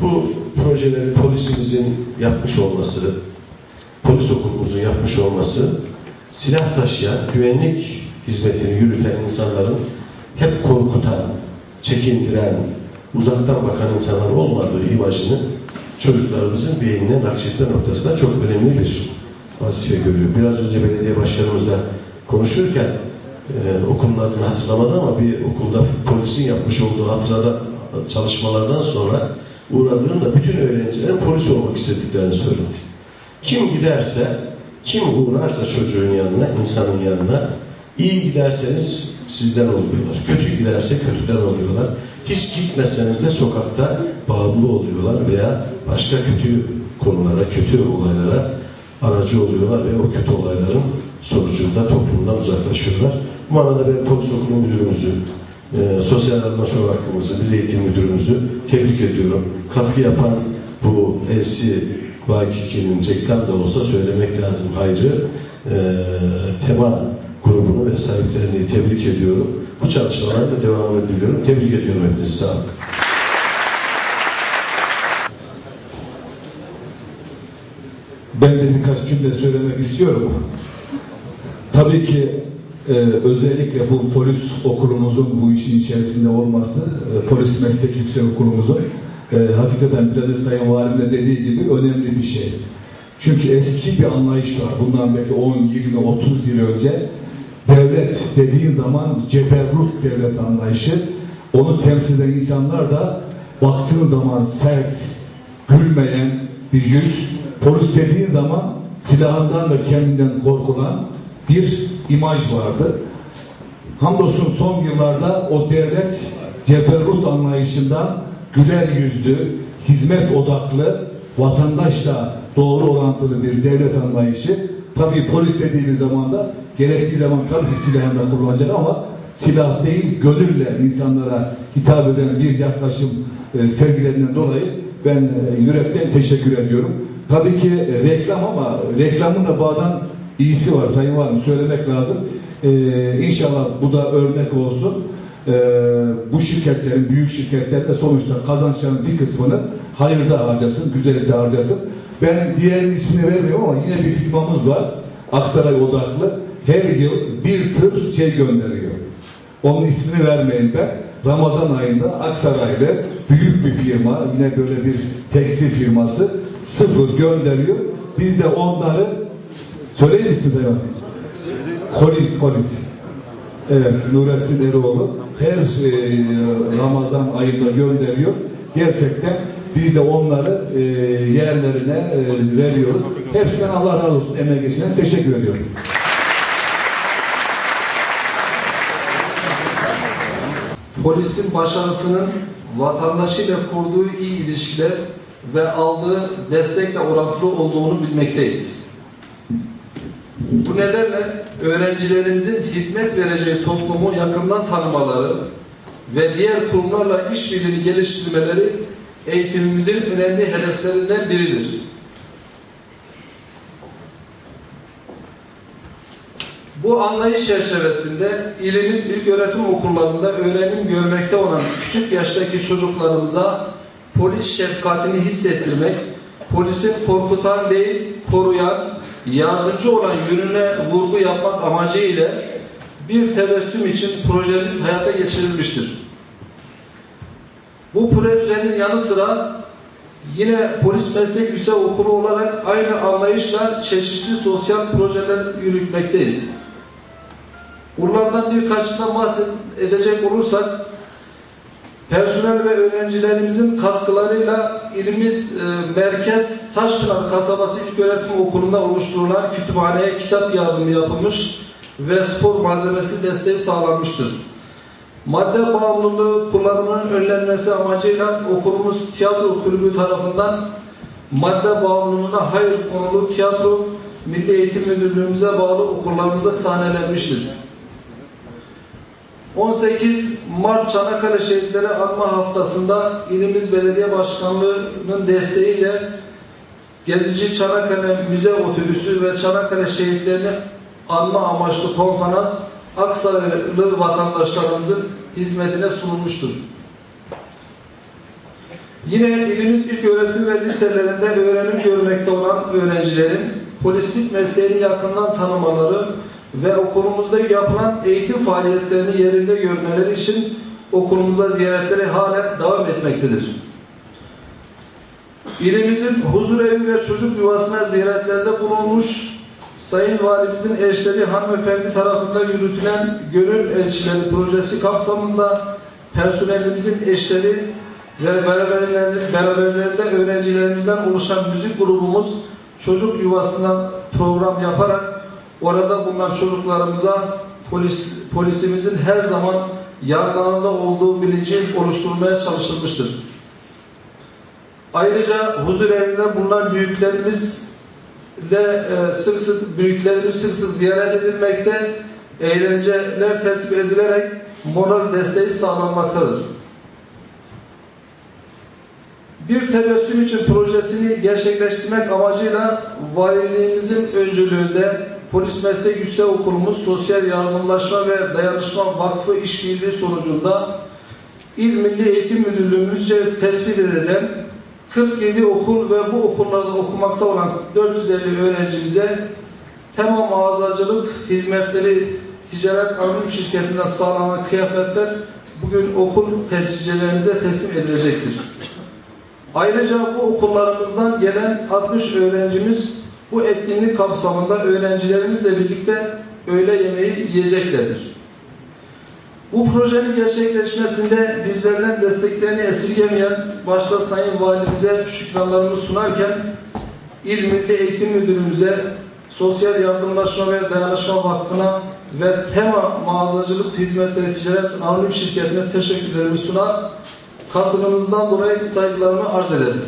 Bu projeleri polisimizin yapmış olması, polis okulumuzun yapmış olması silah taşıyan, güvenlik hizmetini yürüten insanların hep korkutan, çekindiren, uzaktan bakan insanlar olmadığı imajını çocuklarımızın beynine nakşetme noktasında çok önemli bir vazife görüyor. Biraz önce belediye başkanımızla konuşurken e, okulun adını hatırlamadı ama bir okulda polisin yapmış olduğu hatırada çalışmalardan sonra uğradığında bütün öğrencilerin polis olmak istediklerini söyledi. Kim giderse, kim uğrarsa çocuğun yanına, insanın yanına, iyi giderseniz sizden oluyorlar. Kötü giderse kötüden oluyorlar. Hiç gitmeseniz de sokakta bağımlı oluyorlar veya başka kötü konulara, kötü olaylara aracı oluyorlar ve o kötü olayların sonucunda toplumdan uzaklaşıyorlar. Bu arada ben polis okulu müdürümüzü, e, sosyal anlaşma hakkımızı, milli eğitim müdürümüzü tebrik ediyorum. Katkı yapan bu elsi Vakiki'nin reklam da olsa söylemek lazım hayrı. E, tema grubunu ve sahiplerini tebrik ediyorum. Bu çalışmalara da devamını diliyorum. Tebrik ediyorum hepinizi. Sağ olun. Ben de birkaç cümle söylemek istiyorum. Tabii ki e, özellikle bu polis okulumuzun bu işin içerisinde olması, e, polis meslek yüksek okulumuzun e, hakikaten biraz önce Sayın Valim de dediği gibi önemli bir şey. Çünkü eski bir anlayış var. Bundan belki 10, 20, 30 yıl önce devlet dediğin zaman ceberrut devlet anlayışı. Onu temsil eden insanlar da baktığın zaman sert, gülmeyen bir yüz, polis dediğin zaman silahından da kendinden korkulan bir imaj vardı. Hamdolsun son yıllarda o devlet ceberrut anlayışından güler yüzlü, hizmet odaklı, vatandaşla doğru orantılı bir devlet anlayışı. Tabii polis dediğimiz zaman da gerektiği zaman tabii ki silahını da kullanacak ama silah değil, gönülle insanlara hitap eden bir yaklaşım e, sergilediğinden dolayı ben e, yürekten teşekkür ediyorum. Tabii ki e, reklam ama reklamın da bağdan iyisi var Sayın Valim söylemek lazım. E, inşallah bu da örnek olsun. E, bu şirketlerin, büyük şirketler de sonuçta kazançların bir kısmını hayırda harcasın, güzellikte harcasın. Ben diğer ismini vermiyorum ama yine bir firmamız var. Aksaray odaklı. Her yıl bir tır şey gönderiyor. Onun ismini vermeyin ben. Ramazan ayında Aksaray'da büyük bir firma, yine böyle bir tekstil firması sıfır gönderiyor. Biz de onları söyleyeyim misiniz Eyvallah? Collins, Collins. Evet, Nurettin Eroğlu her e, Ramazan ayında gönderiyor. Gerçekten biz de onları e, yerlerine e, veriyoruz. Hepsinden Allah razı olsun emeğe geçene teşekkür ediyorum. polisin başarısının vatandaşıyla kurduğu iyi ilişkiler ve aldığı destekle orantılı olduğunu bilmekteyiz. Bu nedenle öğrencilerimizin hizmet vereceği toplumu yakından tanımaları ve diğer kurumlarla işbirliğini geliştirmeleri eğitimimizin önemli hedeflerinden biridir. Bu anlayış çerçevesinde ilimiz ilköğretim okullarında öğrenim görmekte olan küçük yaştaki çocuklarımıza polis şefkatini hissettirmek, polisin korkutan değil, koruyan, yardımcı olan yönüne vurgu yapmak amacıyla bir tebessüm için projemiz hayata geçirilmiştir. Bu projenin yanı sıra yine polis meslek yüksek okulu olarak aynı anlayışla çeşitli sosyal projeler yürütmekteyiz. Buralardan birkaçından bahsedecek olursak personel ve öğrencilerimizin katkılarıyla ilimiz e, Merkez Taşpınar Kasabası İlköğretim Okulu'nda oluşturulan kütüphaneye kitap yardımı yapılmış ve spor malzemesi desteği sağlanmıştır. Madde bağımlılığı kullanımının önlenmesi amacıyla okulumuz tiyatro kulübü tarafından madde bağımlılığına hayır konulu tiyatro Milli Eğitim Müdürlüğümüze bağlı okullarımızda sahnelenmiştir. 18 Mart Çanakkale Şehitleri Anma Haftası'nda ilimiz belediye başkanlığının desteğiyle Gezici Çanakkale Müze Otobüsü ve Çanakkale Şehitlerini anma amaçlı konferans Aksaraylı vatandaşlarımızın hizmetine sunulmuştur. Yine ilimiz ilk öğretim ve liselerinde öğrenim görmekte olan öğrencilerin polislik mesleğini yakından tanımaları ve okulumuzda yapılan eğitim faaliyetlerini yerinde görmeleri için okulumuza ziyaretleri halen devam etmektedir. İlimizin huzur evi ve çocuk yuvasına ziyaretlerde bulunmuş Sayın Valimizin eşleri hanımefendi tarafından yürütülen Gönül Elçileri projesi kapsamında personelimizin eşleri ve beraberler- beraberlerinde öğrencilerimizden oluşan müzik grubumuz çocuk yuvasından program yaparak orada bulunan çocuklarımıza polis, polisimizin her zaman yanlarında olduğu bilinci oluşturmaya çalışılmıştır. Ayrıca huzur evinde bulunan büyüklerimizle e, sık sık büyüklerimiz sık sık ziyaret edilmekte, eğlenceler tertip edilerek moral desteği sağlanmaktadır. Bir tebessüm için projesini gerçekleştirmek amacıyla valiliğimizin öncülüğünde Polis Meslek Yüksek Okulumuz Sosyal Yardımlaşma ve Dayanışma Vakfı işbirliği sonucunda İl Milli Eğitim Müdürlüğümüzce tespit edilen 47 okul ve bu okullarda okumakta olan 450 öğrencimize tema mağazacılık hizmetleri ticaret anonim şirketinden sağlanan kıyafetler bugün okul temsilcilerimize teslim edilecektir. Ayrıca bu okullarımızdan gelen 60 öğrencimiz bu etkinlik kapsamında öğrencilerimizle birlikte öğle yemeği yiyeceklerdir. Bu projenin gerçekleşmesinde bizlerden desteklerini esirgemeyen başta Sayın Valimize şükranlarımı sunarken İl Milli Eğitim Müdürümüze, Sosyal Yardımlaşma ve Dayanışma Vakfı'na ve Tema Mağazacılık Hizmetleri Ticaret Anonim Şirketi'ne teşekkürlerimi sunar. Katılımınızdan dolayı saygılarımı arz ederim.